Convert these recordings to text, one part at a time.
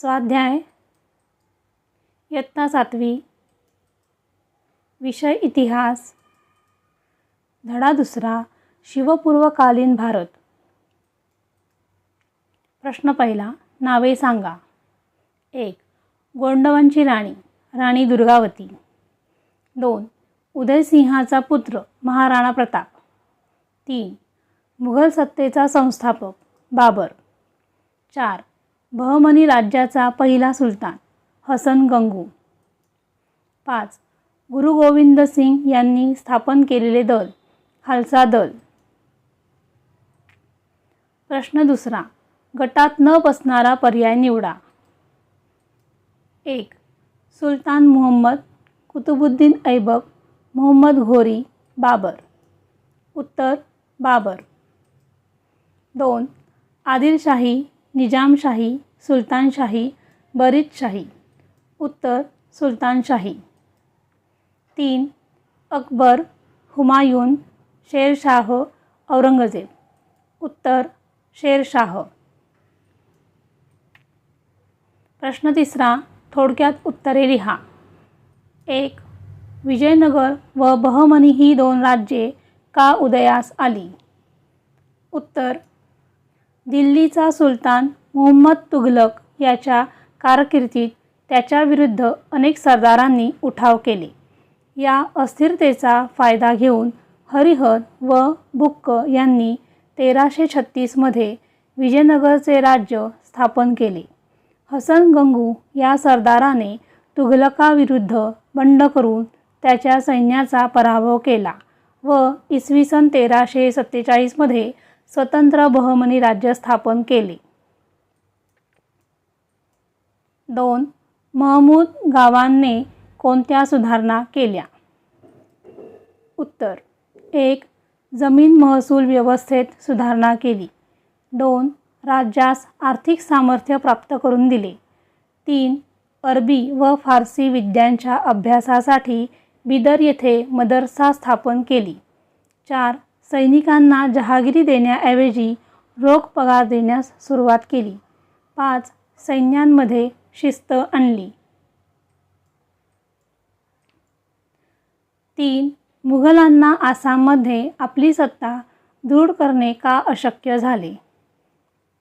स्वाध्याय इयत्ता सातवी विषय इतिहास धडा दुसरा शिवपूर्वकालीन भारत. प्रश्न पहिला नावे सांगा. एक गोंडवांची राणी राणी दुर्गावती. दोन उदयसिंहाचा पुत्र महाराणा प्रताप. तीन मुघल सत्तेचा संस्थापक बाबर. चार बहमनी राज्याचा पहिला सुलतान हसन गंगू. पाच गुरु गोविंद सिंग यांनी स्थापन केलेले दल खालसा दल. प्रश्न दुसरा गटात न बसणारा पर्याय निवडा. एक सुलतान मुहम्मद कुतुबुद्दीन ऐबक मोहम्मद घोरी बाबर. उत्तर बाबर. दोन आदिलशाही निजामशाही सुलतानशाही बरीदशाही उत्तर सुलतानशाही. तीन अकबर हुमायून शेरशाह औरंगजेब. उत्तर शेरशाह. प्रश्न तिसरा थोडक्यात उत्तरे लिहा. एक विजयनगर व बहमनी ही दोन राज्ये का उदयास आली? उत्तर दिल्लीचा सुलतान मुहम्मद तुघलक याच्या कारकिर्दीत त्याच्याविरुद्ध अनेक सरदारांनी उठाव केले. या अस्थिरतेचा फायदा घेऊन हरिहर व बुक्क यांनी तेराशे छत्तीसमध्ये विजयनगरचे राज्य स्थापन केले. हसन गंगू या सरदाराने तुघलकाविरुद्ध बंड करून त्याच्या सैन्याचा पराभव केला व इसवी सन तेराशे सत्तेचाळीसमध्ये स्वतंत्र बहमनी राज्य स्थापन केले. दोन महमूद गावांनी कोणत्या सुधारणा केल्या? उत्तर एक जमीन महसूल व्यवस्थेत सुधारणा केली. दोन राज्यास आर्थिक सामर्थ्य प्राप्त करून दिले. तीन अरबी व फारसी विद्यांच्या अभ्यासासाठी बिदर येथे मदरसा स्थापन केली. चार सैनिकांना जहागिरी देण्याऐवजी रोख पगार देण्यास सुरुवात केली. पाच सैन्यांमध्ये शिस्त आणली. तीन मुघलांना आसाममध्ये आपली सत्ता दृढ करणे का अशक्य झाले?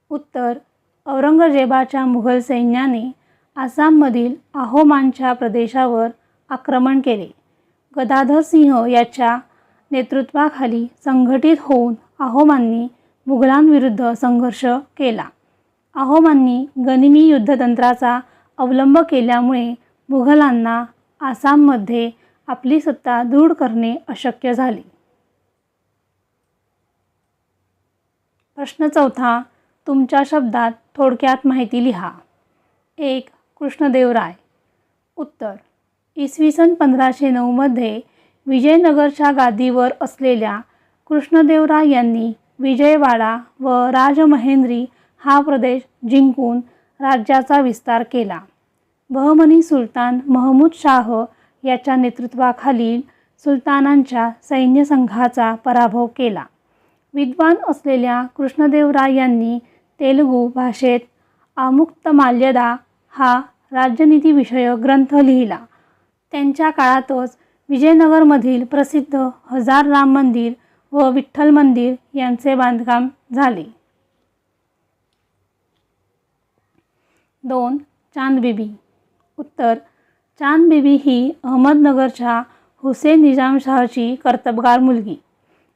उत्तर औरंगजेबाच्या मुघल सैन्याने आसाममधील आहोमांच्या प्रदेशावर आक्रमण केले. गदाधर सिंह याच्या नेतृत्वाखाली संघटित होऊन आहोमांनी मुघलांविरुद्ध संघर्ष केला. आहोमांनी गनिमी युद्धतंत्राचा अवलंब केल्यामुळे मुघलांना आसाममध्ये आपली सत्ता दृढ करणे अशक्य झाले. प्रश्न चौथा तुमच्या शब्दात थोडक्यात माहिती लिहा. एक कृष्णदेवराय उत्तर इसवी सन पंधराशे नऊमध्ये विजयनगरच्या गादीवर असलेल्या कृष्णदेवराय यांनी विजयवाडा व राजमहेंद्री हा प्रदेश जिंकून राज्याचा विस्तार केला. बहमनी सुलतान महमूद शाह याच्या नेतृत्वाखालील सुलतानांच्या सैन्यसंघाचा पराभव केला. विद्वान असलेल्या कृष्णदेवराय यांनी तेलुगू भाषेत आमुक्तमाल्यदा हा राजनीतीविषयक ग्रंथ लिहिला. त्यांच्या काळातच विजयनगरमधील प्रसिद्ध हजार राम मंदिर व विठ्ठल मंदिर यांचे बांधकाम झाले. दोन चांदबिबी. उत्तर चांदबिबी ही अहमदनगरच्या हुसेन निजामशहाची कर्तबगार मुलगी.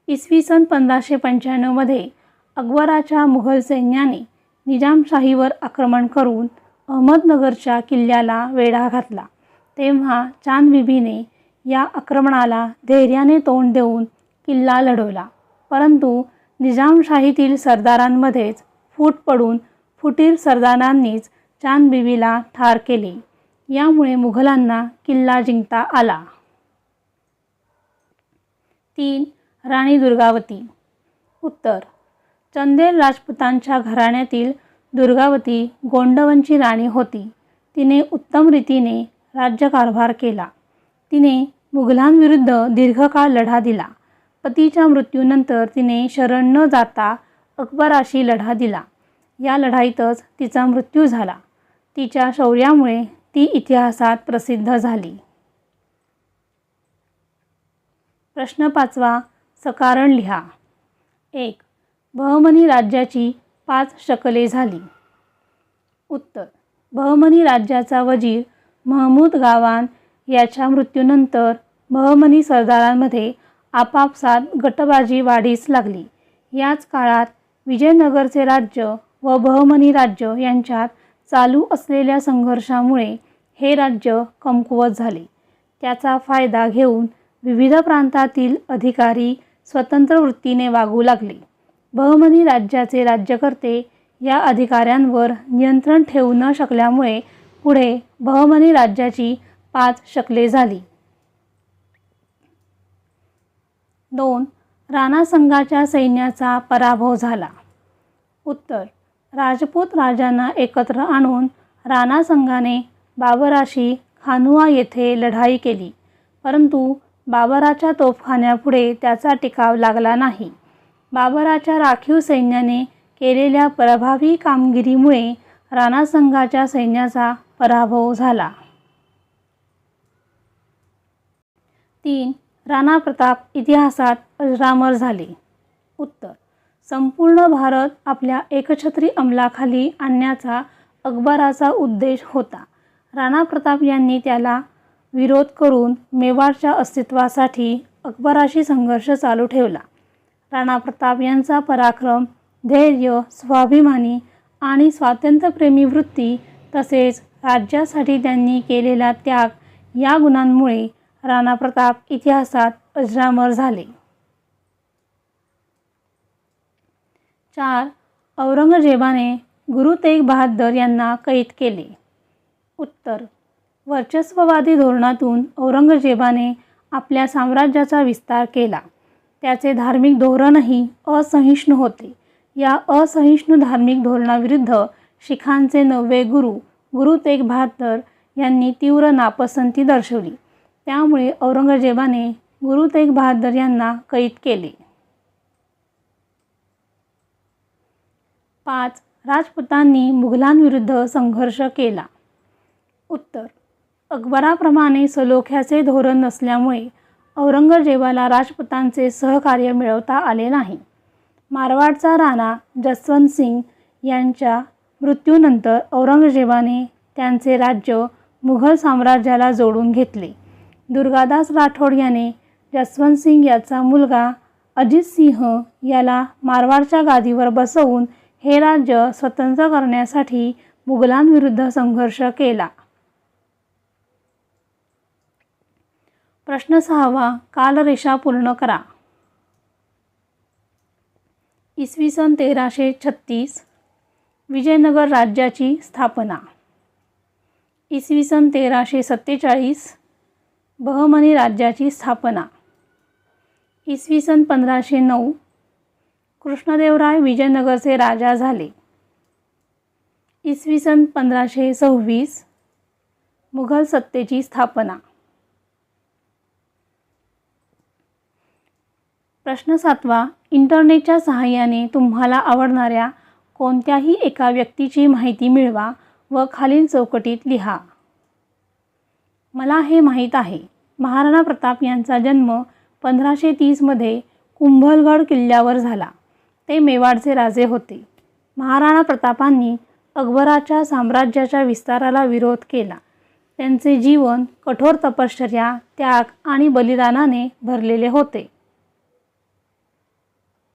इसवी सन पंधराशे पंच्याण्णवमध्ये अकबराच्या मुघल सैन्याने निजामशाहीवर आक्रमण करून अहमदनगरच्या किल्ल्याला वेढा घातला. तेव्हा चांदबिबीने या आक्रमणाला धैर्याने तोंड देऊन किल्ला लढवला. परंतु निजामशाहीतील सरदारांमध्येच फूट पडून फुटीर सरदारांनीच चांदबिबीला ठार केले. यामुळे मुघलांना किल्ला जिंकता आला. तीन. राणी दुर्गावती. उत्तर. चंदेल राजपुतांच्या घराण्यातील दुर्गावती गोंडवनची राणी होती. तिने उत्तम रीतीने राज्यकारभार केला. तिने मुघलांविरुद्ध दीर्घकाळ लढा दिला. पतीच्या मृत्यूनंतर तिने शरण न जाता अकबराशी लढा दिला. या लढाईतच तिचा मृत्यू झाला. तिच्या शौर्यामुळे ती इतिहासात प्रसिद्ध झाली. प्रश्न पाचवा सकारण लिहा. एक बहमनी राज्याची पाच शकले झाली. उत्तर बहमनी राज्याचा वजीर महमूद गावान याच्या मृत्यूनंतर बहमनी सरदारांमध्ये आपापसात गटबाजी वाढीस लागली. याच काळात विजयनगरचे राज्य व बहमनी राज्य यांच्यात चालू असलेल्या संघर्षामुळे हे राज्य कमकुवत झाले. त्याचा फायदा घेऊन विविध प्रांतातील अधिकारी स्वतंत्र वृत्तीने वागू लागले. बहमनी राज्याचे राज्यकर्ते या अधिकाऱ्यांवर नियंत्रण ठेवू न शकल्यामुळे पुढे बहमनी राज्याची पाच शकले झाली. दोन राणा संघाच्या सैन्याचा पराभव झाला. उत्तर राजपूत राजांना एकत्र आणून राणा संघाने बाबराशी खानुआ येथे लढाई केली. परंतु बाबराच्या तोफखान्यापुढे त्याचा टिकाव लागला नाही. बाबराच्या राखीव सैन्याने केलेल्या प्रभावी कामगिरीमुळे राणा संघाच्या सैन्याचा पराभव झाला. तीन राणा प्रताप इतिहासात अजरामर झाले. उत्तर. संपूर्ण भारत आपल्या एकछत्री अंमलाखाली आणण्याचा अकबराचा उद्देश होता. राणा प्रताप यांनी त्याला विरोध करून मेवाडच्या अस्तित्वासाठी अकबराशी संघर्ष चालू ठेवला. राणा प्रताप यांचा पराक्रम धैर्य स्वाभिमानी आणि स्वातंत्र्यप्रेमी वृत्ती तसेच राज्यासाठी त्यांनी केलेला त्याग या गुणांमुळे राणा प्रताप इतिहासात अजरामर झाले. चार औरंगजेबाने गुरु तेग बहादर यांना कैद केले. उत्तर वर्चस्ववादी धोरणातून औरंगजेबाने आपल्या साम्राज्याचा विस्तार केला. त्याचे धार्मिक धोरणही असहिष्णू होते. या असहिष्णू धार्मिक धोरणाविरुद्ध शिखांचे नववे गुरु गुरु तेग बहादर यांनी तीव्र नापसंती दर्शवली. त्यामुळे औरंगजेबाने गुरु तेग बहादर यांना कैद केले. पाच. राजपुतांनी मुघलांविरुद्ध संघर्ष केला. उत्तर. अकबराप्रमाणे सलोख्याचे धोरण नसल्यामुळे औरंगजेबाला राजपुतांचे सहकार्य मिळवता आले नाही. मारवाडचा राणा जसवंत सिंग यांच्या मृत्यूनंतर औरंगजेबाने त्यांचे राज्य मुघल साम्राज्याला जोडून घेतले. दुर्गादास राठोड याने जसवंत सिंग याचा मुलगा अजित सिंह याला मारवाडच्या गादीवर बसवून हे राज्य स्वतंत्र करण्यासाठी मुघलांविरुद्ध संघर्ष केला. प्रश्न सहावा कालरेषा पूर्ण करा. इसवी सन तेराशे छत्तीस विजयनगर राज्याची स्थापना. इसवी सन तेराशे सत्तेचाळीस बहमनी राज्याची स्थापना. इसवी सन पंधराशे नऊ कृष्णदेवराय विजयनगरचे राजा झाले. इसवी सन पंधराशे सव्वीस मुघल सत्तेची स्थापना. प्रश्न सातवा इंटरनेटच्या सहाय्याने तुम्हाला आवडणाऱ्या कोणत्याही एका व्यक्तीची माहिती मिळवा व खालील चौकटीत लिहा. मला हे माहीत आहे. महाराणा प्रताप यांचा जन्म पंधराशे तीसमध्ये कुंभलगड किल्ल्यावर झाला. ते मेवाडचे राजे होते. महाराणा प्रतापांनी अकबराच्या साम्राज्याच्या विस्ताराला विरोध केला. त्यांचे जीवन कठोर तपश्चर्या त्याग आणि बलिदानाने भरलेले होते.